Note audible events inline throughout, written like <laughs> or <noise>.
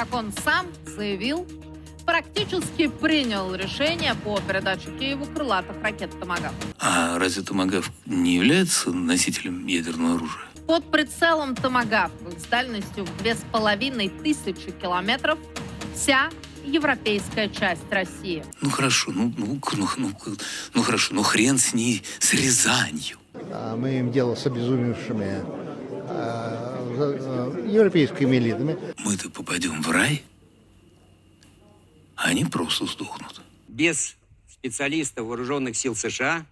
как он сам заявил, практически принял решение по передаче Киеву крылатых ракет «Томагавк». А разве Томагавк не является носителем ядерного оружия? Под прицелом «Томагавк» с дальностью в 2500 километров вся европейская часть России. Ну хорошо, ну, ну, ну, ну, ну хорошо, ну хрен с ней, с Рязанью. А Мы имеем дело с обезумевшими э, европейскими элитами. Мы-то попадем в рай, а они просто сдохнут. без специалистов вооруженных сил США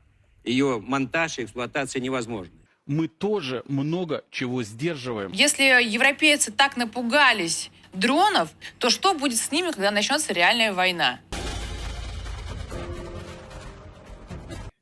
ее монтаж и эксплуатация невозможны. мы тоже много чего сдерживаем. Если европейцы так напугались дронов, то что будет с ними, когда начнется реальная война?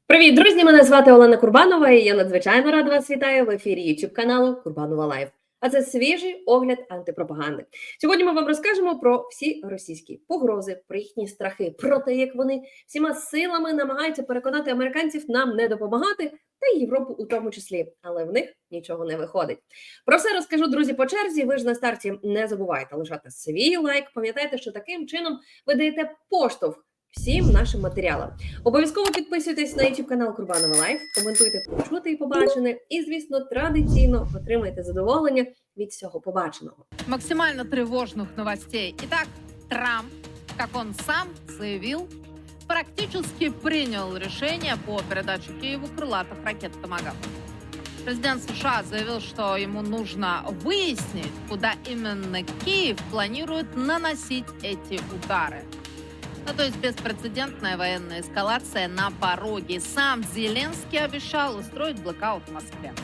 Привіт, друзі! Мене звати Олена Курбанова, і я надзвичайно рада вас вітаю в ефірі YouTube каналу Курбанова Лайв. А це свіжий огляд антипропаганди. Сьогодні ми вам розкажемо про всі російські погрози, про їхні страхи, про те, як вони всіма силами намагаються переконати американців нам не допомагати, та й Європу у тому числі, але в них нічого не виходить. Про все розкажу, друзі, по черзі. Ви ж на старті не забувайте лишати свій лайк. Пам'ятайте, що таким чином ви даєте поштовх всім нашим матеріалам. Обов'язково підписуйтесь на YouTube канал Курбанова Лайф, коментуйте почути і побачене, і, звісно, традиційно отримайте задоволення від всього побаченого. Максимально тревожных новостей. Итак, Трамп, как он сам заявил, практически принял решение по передаче Киеву крылатых ракет «Томагавк». Президент США заявил, что ему нужно выяснить, куда именно Киев планирует наносить эти удары. Ну, то есть беспрецедентная военная эскалация на пороге. Сам Зеленский обещал устроить блокаут в Москве.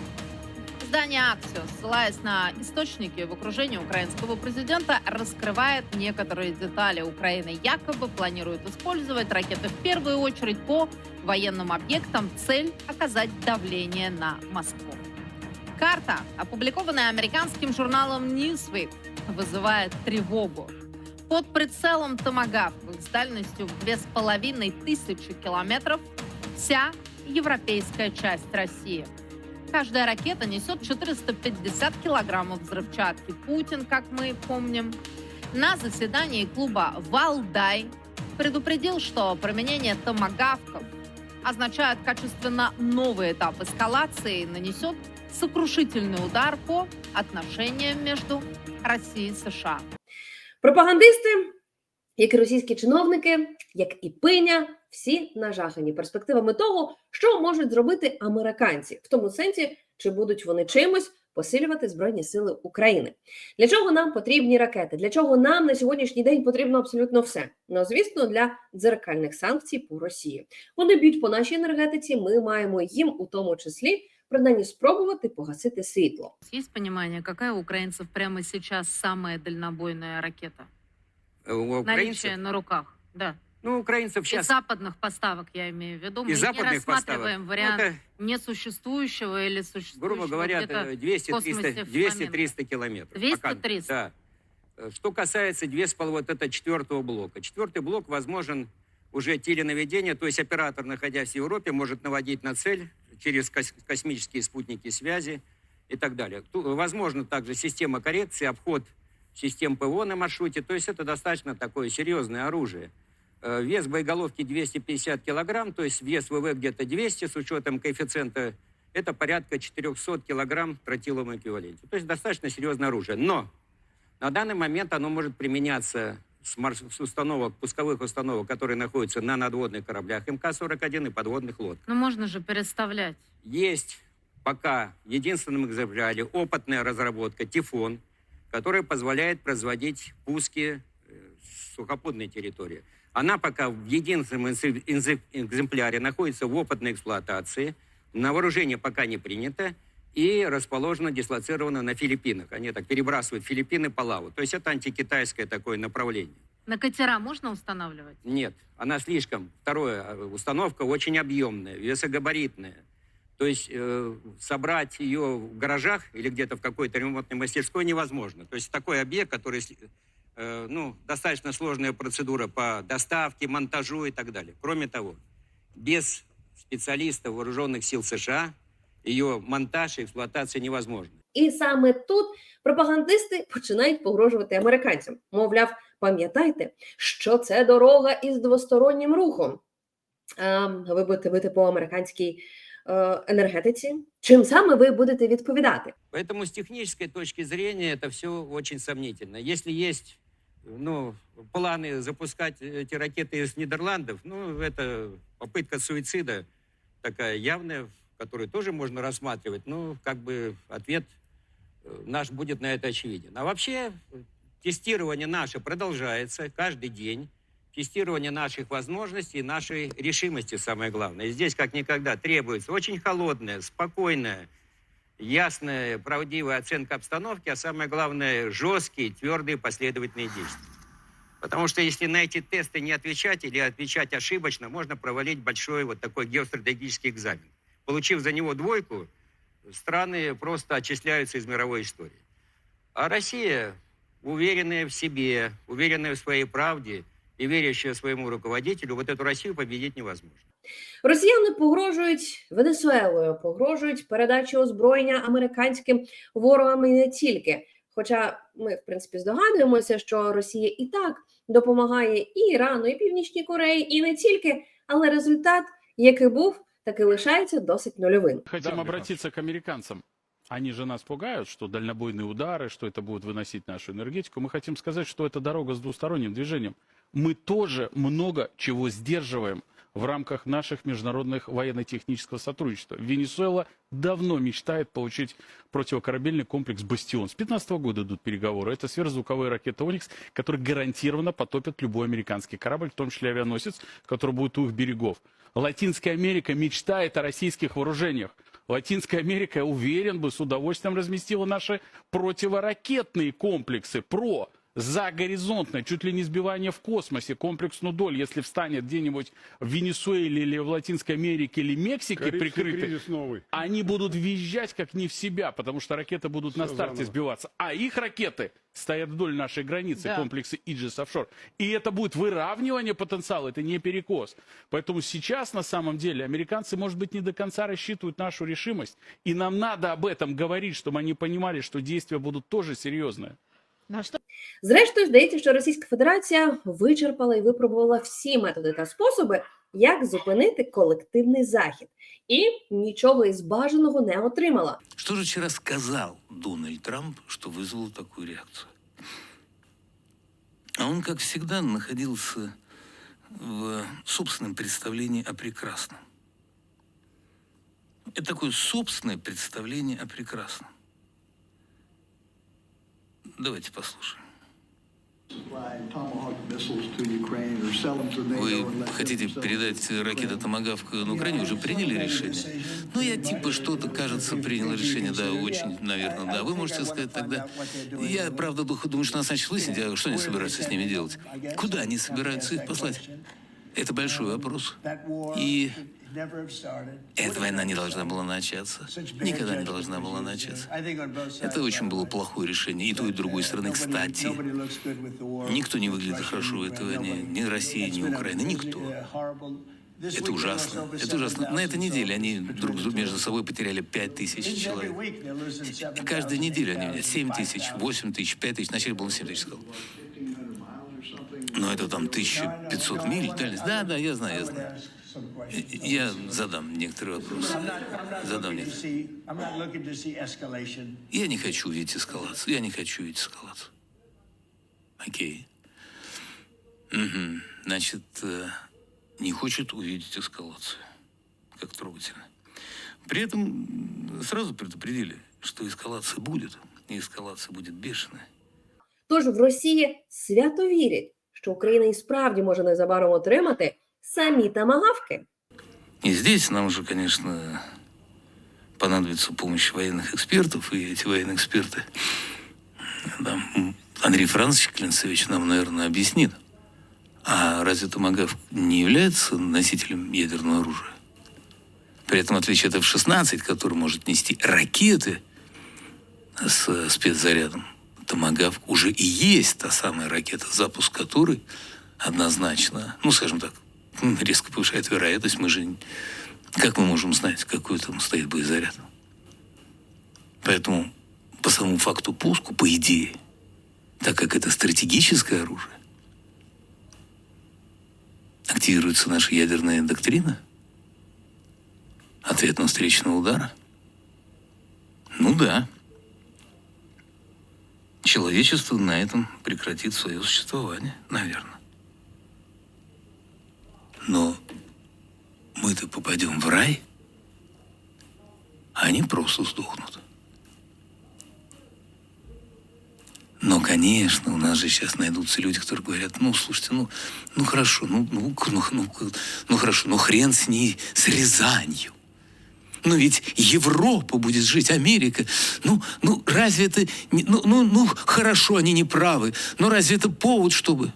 Издание «Аксиос», ссылаясь на источники в окружении украинского президента, раскрывает некоторые детали. Украина якобы планирует использовать ракеты в первую очередь по военным объектам. Цель – оказать давление на Москву. Карта, опубликованная американским журналом Newsweek, вызывает тревогу. Под прицелом «Томагавк» с дальностью в 2500 километров вся европейская часть России. Каждая ракета несет 450 килограммов взрывчатки. Путин, как мы помним, на заседании клуба «Валдай» предупредил, что применение томагавков означает качественно новый этап эскалации и нанесет сокрушительный удар по отношениям между Россией и США. Пропагандисти, як і російські чиновники, як і пиня, всі нажахані перспективами того, що можуть зробити американці, в тому сенсі, чи будуть вони чимось посилювати збройні сили України. Для чого нам потрібні ракети? Для чого нам на сьогоднішній день потрібно абсолютно все? Ну, звісно, для дзеркальних санкцій по Росії. Вони б'ють по нашій енергетиці. Ми маємо їм у тому числі принаймні спробувати погасити світло. Есть понимание, какая у украинцев прямо сейчас самая дальнобойная ракета? Э, У на руках, да. ну, украинцев Из сейчас западных поставок я имею в виду. Мы из не западных поставок, рассматриваем ну, вариант это, несуществующего или существующего. грубо говоря, где-то э, 200-300 космосе в 200-300 километров. 200-300. Пока. Да. Э, Что касается две с половиной, вот это четвертого блока. Четвертый блок возможен уже теленаведение, то есть оператор, находясь в Европе, может наводить на цель через кос- космические спутники связи и так далее. Возможно также система коррекции, обход систем ПВО на маршруте. То есть это достаточно такое серьезное оружие. Э, Вес боеголовки 250 килограмм, то есть вес ВВ где-то 200 с учетом коэффициента. Это порядка 400 килограмм в тротиловом эквиваленте. То есть достаточно серьезное оружие. Но на данный момент оно может применяться с, установок, пусковых установок, которые находятся на надводных кораблях МК-41 и подводных лодках. Ну можно же переставлять. Есть пока в единственном экземпляре опытная разработка «Тифон», которая позволяет производить пуски э, с сухопутной территории. Она пока в единственном экземпляре находится в опытной эксплуатации, на вооружение пока не принято и расположена, дислоцирована на Филиппинах. Они так перебрасывают Филиппины по лаву. То есть это антикитайское такое направление. На катера можно устанавливать? Нет, она слишком. Второе, э, установка очень объемная, весогабаритная. То есть э, собрать ее в гаражах или где-то в какой-то ремонтной мастерской невозможно. То есть такой объект, который, э, ну, достаточно сложная процедура по доставке, монтажу и так далее. Кроме того, без специалистов вооруженных сил США ее монтаж и эксплуатация невозможна. І саме тут пропагандисти починають погрожувати американцям. Мовляв, пам'ятайте, що це дорога із двостороннім рухом. Е, ви будете бити по американській е, енергетиці. Чим саме ви будете відповідати? Поэтому с технической точки зрения это все очень сомнительно. Если есть ну, планы запускать эти ракеты из Нидерландов, ну, это попытка суицида такая явная, Которую тоже можно рассматривать. Ну, как бы ответ э, наш будет на это очевиден. А вообще тестирование наше продолжается каждый день. Тестирование наших возможностей нашей решимости самое главное. Здесь как никогда требуется очень холодная, спокойная, ясная, правдивая оценка обстановки, а самое главное, жесткие, твердые, последовательные действия. Потому что если на эти тесты не отвечать или отвечать ошибочно, можно провалить большой вот такой геостратегический экзамен. Получив за него двойку, страны просто отчисляются из мировой истории. А Россия, уверенная в себе, уверенная в своей правде и верящая своему руководителю, вот эту Россию победить невозможно. Росіяни погрожують Венесуелою, погрожують передачу озброєння американським ворогам і не тільки. Хоча ми, в принципі, здогадуємося, що Росія і так допомагає і Ірану, і Північній Кореї, і не тільки, але результат, який був, таки лишається досить нульовим. Хотим обратиться к американцам. Они же нас пугают, что дальнобойные удары, что это будет выносить нашу энергетику. Мы хотим сказать, что это дорога с двусторонним движением. Мы тоже много чего сдерживаем в рамках наших международных военно-технического сотрудничества. Венесуэла давно мечтает получить противокорабельный комплекс «Бастион». С 2015 года идут переговоры. Это сверхзвуковые ракеты «Оникс», которые гарантированно потопят любой американский корабль, в том числе авианосец, который будет у их берегов. Латинская Америка мечтает о российских вооружениях. Латинская Америка, я уверен, бы с удовольствием разместила наши противоракетные комплексы ПРО загоризонтно, чуть ли не сбивание в космосе, комплекс Нудоль, если встанет где-нибудь в Венесуэле или в Латинской Америке или Мексике прикрыты, новый. они будут визжать как не в себя, потому что ракеты будут на Всё старте заново. сбиваться. А их ракеты стоят вдоль нашей границы, Да. комплексы Иджис Офшор. И это будет выравнивание потенциала, это не перекос. Поэтому сейчас, на самом деле, американцы, может быть, не до конца рассчитывают нашу решимость. И нам надо об этом говорить, чтобы они понимали, что действия будут тоже серьезные. Зрештою, здається, що Російська Федерація вичерпала і випробувала всі методи та способи, як зупинити колективний захід, і нічого із бажаного не отримала. Что же вчера сказал Дональд Трамп, что вызвало такую реакцию? А он, как всегда, находился в собственном представлении о прекрасном. Это такое собственное представление о прекрасном. Давайте послушаем. Вы хотите передать ракеты Томагавк на Украине? Уже приняли решение? Ну, я типа что-то, кажется, принял решение, да, очень, наверное, да. Вы можете сказать тогда. Я, правда, ду- думаю, что нас начнут выяснить, а что они собираются с ними делать? Куда они собираются их послать? Это большой вопрос. И эта война не должна была начаться. Никогда не должна была начаться. Это очень было плохое решение. И той, и другой стороны, кстати. Никто не выглядит хорошо в этой войне. Ни Россия, ни Украина. Никто. Это ужасно. Это ужасно. На этой неделе они друг с- между собой потеряли 5 тысяч человек. Каждую неделю они меняют 7 тысяч, 8 тысяч, 5 тысяч. Вначале было 7 тысяч, сказал. Но это там 1500 миль дальность. Да, да, я знаю, я знаю. Я задам некоторые вопросы. Задам некоторые. Я не хочу видеть эскалацию. Я не хочу видеть эскалацию. Окей. Мгм. Значит, э, не хочет увидеть эскалацию. Как трогательно. При этом м, сразу предупредили, что эскалация будет. И эскалация будет бешеная. Тож в Росії свято вірять, що Україна і справді може незабаром отримати самі тамагавки. И здесь нам уже, конечно, понадобится помощь военных экспертов, и эти военные эксперты, да, Андрей Францович Клинцевич нам, наверное, объяснит, а разве Томагавк не является носителем ядерного оружия? При этом, отличие от F-16, который может нести ракеты с спецзарядом, Томагавк уже и есть та самая ракета, запуск которой однозначно, ну, скажем так, резко повышает вероятность. Мы же... Как мы можем знать, какой там стоит боезаряд? Поэтому по самому факту пуску, по идее, так как это стратегическое оружие, активируется наша ядерная доктрина ответного встречного удара. Ну да. Человечество на этом прекратит свое существование, наверное. Но мы-то попадем в рай, а они просто сдохнут. Но, конечно, у нас же сейчас найдутся люди, которые говорят, ну, слушайте, ну, ну хорошо, ну, ну, ну, ну, ну хорошо, ну хрен с ней, с Рязанью. Но ведь Европа будет жить, Америка. Ну, ну разве это... Ну, ну, ну, хорошо, они не правы. Но разве это повод, чтобы...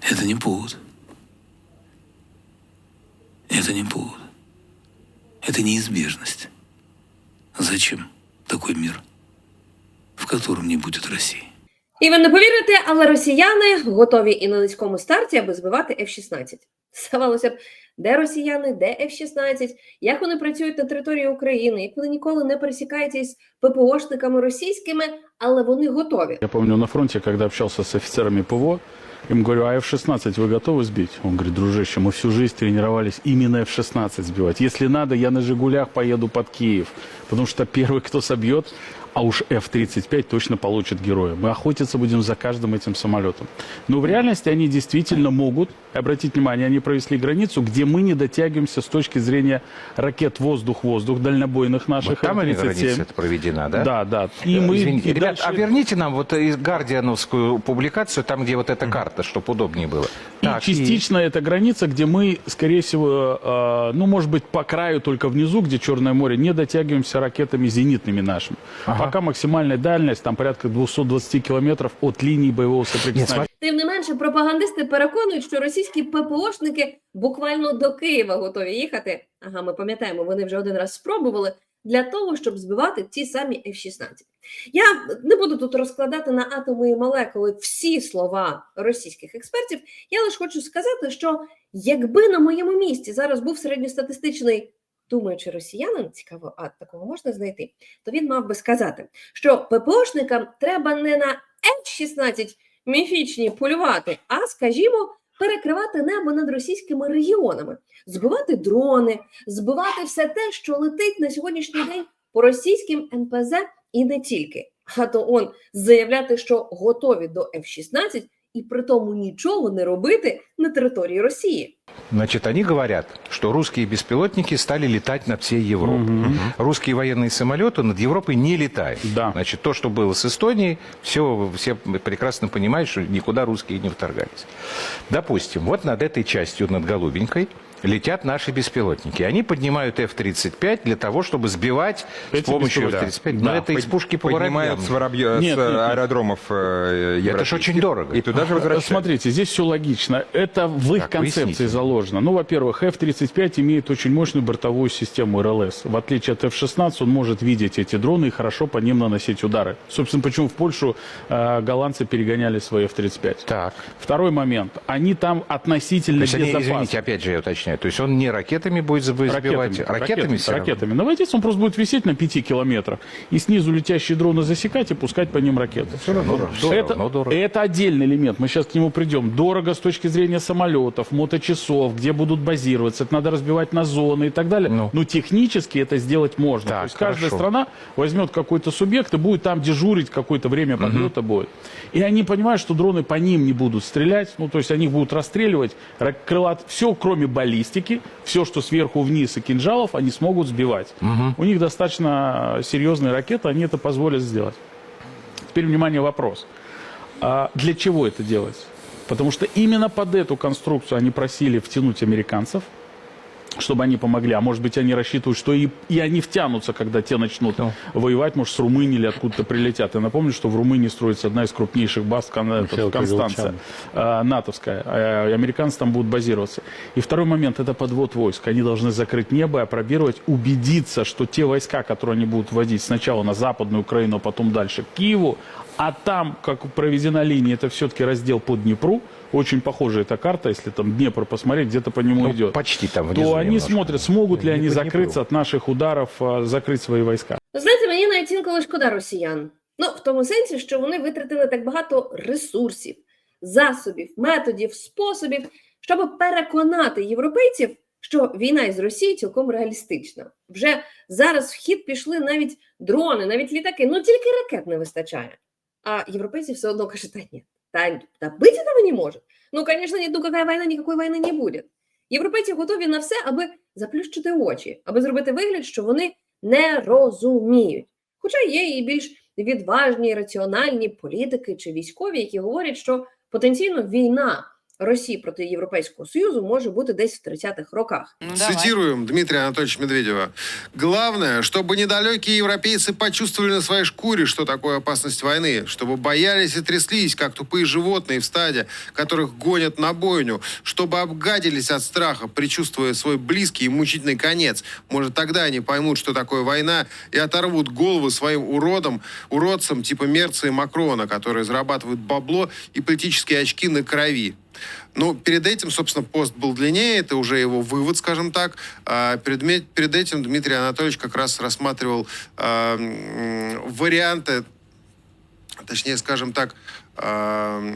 Это не повод. Это не повод. Это неизбежность. Зачем такой мир, в котором не будет России? І ви не повірите, але росіяни готові і на низькому старті, аби збивати F-16. Здавалося б, де росіяни, де F-16, як вони працюють на території України, як вони ніколи не пересікаються із ППОшниками російськими, але вони готові. Я помню на фронте, когда общался с офицерами ПВО, им говорю, а F-16 вы готовы сбить? Он говорит, дружище, мы всю жизнь тренировались именно F-16 сбивать. Если надо, я на «Жигулях» поеду под Киев, потому что первый, кто собьет, а уж F-35 точно получит героя. Мы охотиться будем за каждым этим самолетом. Но в реальности они действительно могут, обратить внимание, они провели границу, где мы не дотягиваемся с точки зрения ракет воздух-воздух, дальнобойных наших Вот там они F-37. граница это проведена, да? Да, да. И мы Извините, и ребят, дальше- а верните нам вот из Гардиановскую публикацию, там, где вот эта карта, чтобы удобнее было. И Так, частично это граница, где мы, скорее всего, э, ну, может быть, по краю только внизу, где Черное море, не дотягиваемся ракетами зенитными нашими. Пока максимальная дальность, там порядка 220 километров от линии боевого соприкосновения. Тим не менше, пропагандисти переконують, що російські ППОшники буквально до Києва готові їхати. Ага, ми пам'ятаємо, вони вже один раз спробували для того, щоб збивати ті самі F-16. Я не буду тут розкладати на атоми і молекули всі слова російських експертів. Я лише хочу сказати, що якби на моєму місці зараз був середньостатистичний думаючи росіянин, цікаво, а такого можна знайти, то він мав би сказати, що ППОшникам треба не на F-16 міфічні полювати, а, скажімо, перекривати небо над російськими регіонами, збивати дрони, збивати все те, що летить на сьогоднішній день по російським НПЗ і не тільки. А то он заявляти, що готові до F-16 і при тому нічого не робити на території Росії. Значит, они говорят, что русские беспилотники стали летать над всей Европой. Мгм. Русские военные самолеты над Европой не летают. Да. Значит, то, что было с Эстонией, все, все прекрасно понимают, что никуда русские не вторгались. Допустим, вот над этой частью, над Голубенькой, летят наши беспилотники. Они поднимают F-35 для того, чтобы сбивать с Эти помощью беспилотники. F-35. Но Да. это из пушки по Поднимают с, воробьё- Нет, с нет, нет. аэродромов э, Это ж европейских. очень дорого. И туда же возвращают. Смотрите, здесь все логично. Это в их Так, концепции поясните. заложено. Ну, во-первых, F-35 имеет очень мощную бортовую систему РЛС. В отличие от F-16, он может видеть эти дроны и хорошо по ним наносить удары. Собственно, почему в Польшу э, голландцы перегоняли свои F-35. Так. Второй момент. Они там То относительно есть они, безопасны. извините, опять же я уточняю. То есть он не ракетами будет сбивать, ракетами, ракетами, всё равно? ракетами. Наводиться он просто будет висеть на 5 километрах и снизу летящие дроны засекать и пускать по ним ракеты. Все равно, все это, равно дорого. это отдельный элемент. Мы сейчас к нему придем. Дорого с точки зрения самолетов, моточасов, где будут базироваться. Это надо разбивать на зоны и так далее. Ну. Но технически это сделать можно. Так, То есть каждая хорошо. страна возьмет какой-то субъект и будет там дежурить какое-то время подлета будет. И они понимают, что дроны по ним не будут стрелять. Ну, то есть они будут расстреливать. Ра- Крылат, все, кроме баллистики, все, что сверху вниз и кинжалов, они смогут сбивать. У них достаточно серьезные ракеты, они это позволят сделать. Теперь, внимание, вопрос. А для чего это делать? Потому что именно под эту конструкцию они просили втянуть американцев, чтобы они помогли. А может быть, они рассчитывают, что и, и они втянутся, когда те начнут Ну. воевать, может, с Румынии или откуда-то прилетят. Я напомню, что в Румынии строится одна из крупнейших баз, Кон- этот, Констанция, э, натовская. Э, американцы там будут базироваться. И второй момент – это подвод войск. Они должны закрыть небо, опробировать, убедиться, что те войска, которые они будут вводить сначала на Западную Украину, а потом дальше к Киеву, а там, как проведена линия, это все-таки раздел по Днепру. Очень похожая эта карта, если там Днепр посмотреть, где-то по нему Ну, идет. почти там внизу то они немножко. смотрят, смогут ли Не они по Днепру. закрыться от наших ударов, а, закрыть свои войска. Ви знаєте, мені навіть інколи інколи шкода росіян. Ну, в тому сенсі, що вони витратили так багато ресурсів, засобів, методів, способів, щоб переконати європейців, що війна із Росією цілком реалістична. Вже зараз в хід пішли навіть дрони, навіть літаки. Ну тільки ракет не вистачає. А європейці все одно кажуть, та ні, та, та быть этого не может. Ну, конечно, нет, ну какая война, никакой войны не буде. Європейці готові на все, аби заплющити очі, аби зробити вигляд, що вони не розуміють. Хоча є і більш відважні, раціональні політики чи військові, які говорять, що потенційно війна Росії проти Європейського Союзу може бути десь в 30-х роках. Ну, давай. Цитируем Дмитрия Анатольевича Медведева. Главное, чтобы недалекие европейцы почувствовали на своей шкуре, что такое опасность войны, чтобы боялись и тряслись, как тупые животные в стаде, которых гонят на бойню, чтобы обгадились от страха, предчувствуя свой близкий и мучительный конец. Может, тогда они поймут, что такое война, и оторвут головы своим уродам, уродцам типа Мерца и Макрона, которые зарабатывают бабло и политические очки на крови. Ну, перед этим, собственно, пост был длиннее, это уже его вывод, скажем так. А перед, перед этим Дмитрий Анатольевич как раз рассматривал м, варианты, точнее, скажем так, а,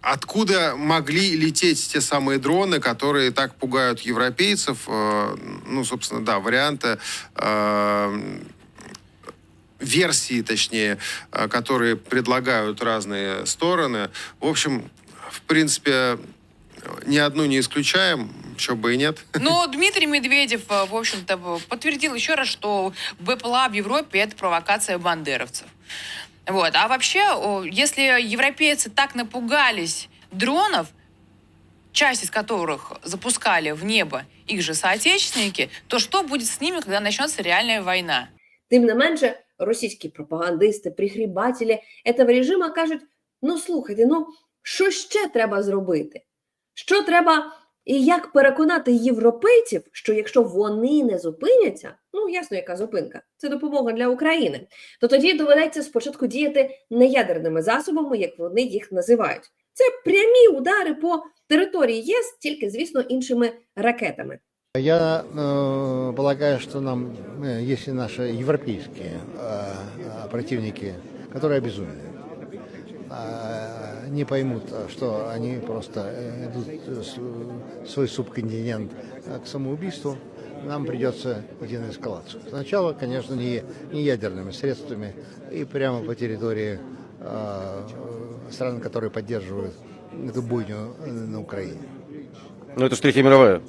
откуда могли лететь те самые дроны, которые так пугают европейцев. Э, Ну, собственно, да, варианты э, версии, точнее, э, которые предлагают разные стороны. В общем, в принципе, ни одну не исключаем, чего бы и нет. Но Дмитрий Медведев, э, в общем-то, подтвердил еще раз, что БПЛА в Европе это провокация бандеровцев. Вот. А вообще, о, если европейцы так напугались дронов, часть из которых запускали в небо их же соотечественники, то что будет с ними, когда начнется реальная война? Тим не менше, російські пропагандисти, прихрібателі этого режиму кажуть: ну слухайте, ну що ще треба зробити? Що треба і як переконати європейців, що якщо вони не зупиняться, ну ясно, яка зупинка, це допомога для України, то тоді доведеться спочатку діяти не ядерними засобами, як вони їх називають. Це прямі удари по території ЄС, тільки звісно іншими ракетами. Я э, полагаю, что нам, э, если наши европейские э, э, противники, которые обезумели, э, не поймут, что они просто э, идут э, свой субконтинент э, к самоубийству, нам придется идти на эскалацию. Сначала, конечно, не, не ядерными средствами и прямо по территории э, стран, которые поддерживают эту бойню э, на Украине. Ну, это же Третья мировая.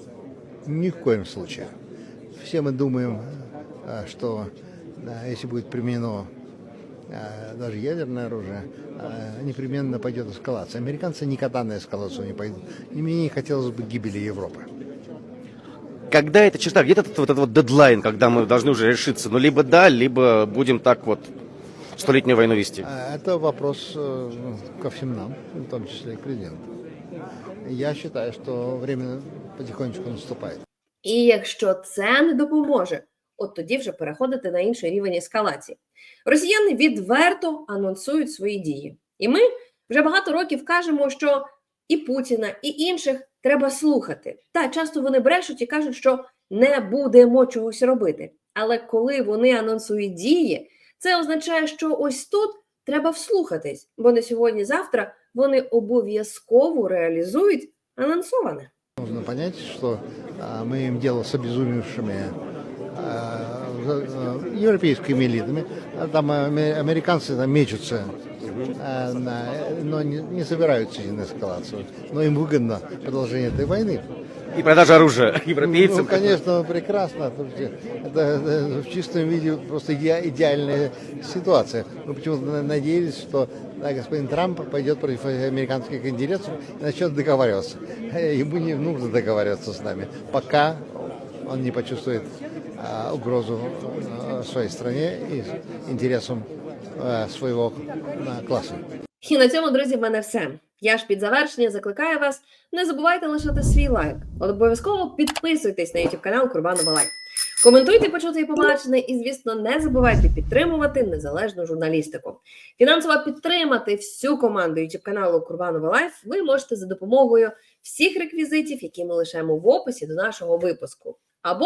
Ни в коем случае. Все мы думаем, а, что да, если будет применено а, даже ядерное оружие, а, непременно пойдет эскалация. Американцы никогда на эскалацию не пойдут. И мне не хотелось бы гибели Европы. Когда эта черта, где-то этот, вот этот вот дедлайн, когда мы должны уже решиться? Ну, либо да, либо будем так вот столетнюю войну вести. А Это вопрос э, ко всем нам, в том числе и к президенту. Я считаю, что время потихонечку наступает. І якщо це не допоможе, от тоді вже переходити на інший рівень ескалації. Росіяни відверто анонсують свої дії. І ми вже багато років кажемо, що і Путіна, і інших треба слухати. Та часто вони брешуть і кажуть, що не будемо чогось робити. Але коли вони анонсують дії, це означає, що ось тут треба вслухатись, бо не сьогодні-завтра вони обов'язково реалізують анонсоване. Нужно понять, а, мы имеем дело с обезумевшими европейскими элитами. А Там аме- американцы там мечутся, а, на- но не, собираются на эскалацию. Но им выгодно продолжение этой войны. И продажа оружия <laughs> европейцам. Ну, конечно, прекрасно. Это, это в чистом виде просто иде- идеальная ситуация. Мы почему-то на- надеялись, что да, господин Трамп пойдет против американских интересов и начнет договариваться. Э, Ему не нужно договариваться с нами, пока он не почувствует угрозу своей стране и интересам а, своего класса. І на цьому, друзі, в мене все. Я ж під завершення закликаю вас. Не забувайте лишати свій лайк. Обов'язково підписуйтесь на YouTube канал Курбанова Лайф. Коментуйте, почути і побачене, і, звісно, не забувайте підтримувати незалежну журналістику. Фінансово підтримати всю команду YouTube каналу Курбанова Лайф ви можете за допомогою всіх реквізитів, які ми лишаємо в описі до нашого випуску. Або